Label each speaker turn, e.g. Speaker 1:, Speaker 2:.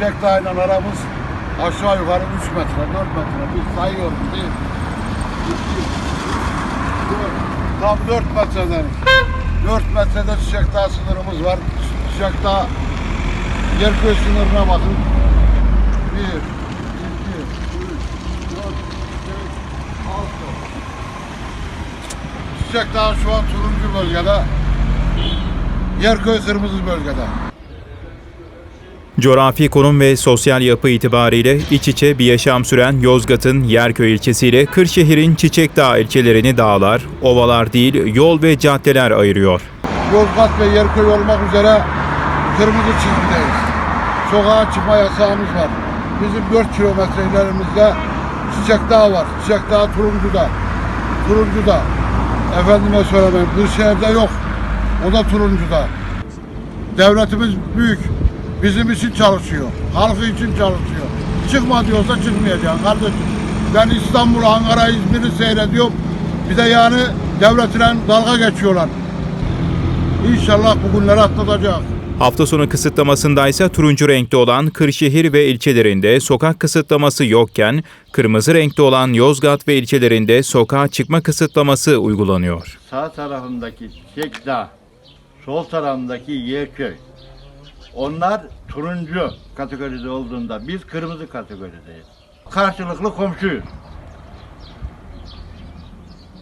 Speaker 1: Çiçek Dağı'yla aramız aşağı yukarı 3 metre, 4 metre. Biz sayıyoruz değil. Tam 4 metreden. 4 metrede Çiçek Dağ sınırımız var. Çiçek Dağ Yerköy sınırına bakın. 1, 2, 3, 4, 5, 6. Çiçek Dağ şu an turuncu bölgede. Yerköy kırmızı bölgede.
Speaker 2: Coğrafi konum ve sosyal yapı itibariyle iç içe bir yaşam süren Yozgat'ın Yerköy ilçesiyle Kırşehir'in Çiçekdağ ilçelerini dağlar, ovalar değil yol ve caddeler ayırıyor.
Speaker 1: Yozgat ve Yerköy olmak üzere kırmızı çizgideyiz. Sokağa çıkma yasağımız var. Bizim 4 kilometre ilerimizde Çiçek Dağı var. Çiçek Dağı Turuncu'da. Turuncu'da. Efendime söylemeyeyim. Kırşehir'de yok. O da Turuncu'da. Devletimiz büyük. Bizim için çalışıyor. Halkı için çalışıyor. Çıkma diyorsa çıkmayacaksın kardeşim. Ben İstanbul, Ankara, İzmir'i seyrediyorum. Bir de yani devletine dalga geçiyorlar. İnşallah bu günleri atlatacak.
Speaker 2: Hafta sonu kısıtlamasındaysa turuncu renkte olan Kırşehir ve ilçelerinde sokak kısıtlaması yokken, kırmızı renkte olan Yozgat ve ilçelerinde sokağa çıkma kısıtlaması uygulanıyor.
Speaker 3: sağ tarafındaki Çiçekdağ, sol tarafındaki Yerköy. Onlar turuncu kategoride olduğunda biz kırmızı kategorideyiz. Karşılıklı komşuyuz.